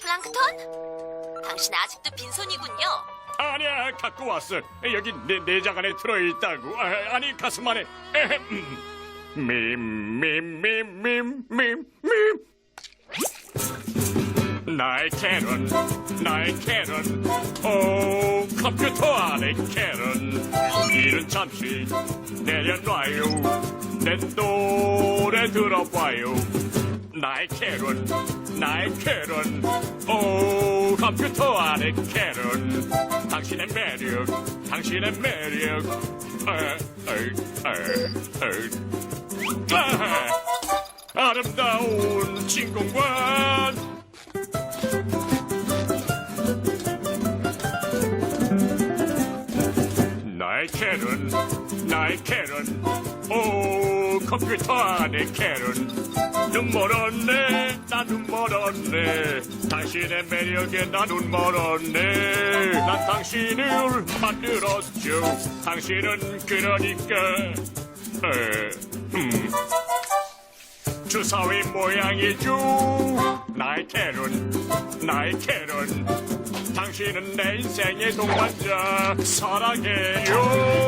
플랑크톤? 당신 아직도 빈손이군요. 아니야 갖고 왔어. 여기 내 내장 안에 들어있다고. 아, 아니 가슴 안에. 밈밈밈밈밈밈. 나의 캐런 나의 캐런 오 컴퓨터 안에 캐런 이는 잠시 내려놔요. 내 노래 들어봐요 나의 캐런 오 컴퓨터 안에 캐런 당신의 매력 당신의 매력. 에, 에, 에, 에. 아, 아름다운 진공관. 나의 캐런 오 컴퓨터 안에 캐런 눈 멀었네 나 눈 멀었네 당신의 매력에 나 눈 멀었네 난 당신을 만들었죠 당신은 그러니까 에, 음. 주사위 모양이죠 나의 캐런 나의 캐런 당신은 내 인생의 동반자 사랑해요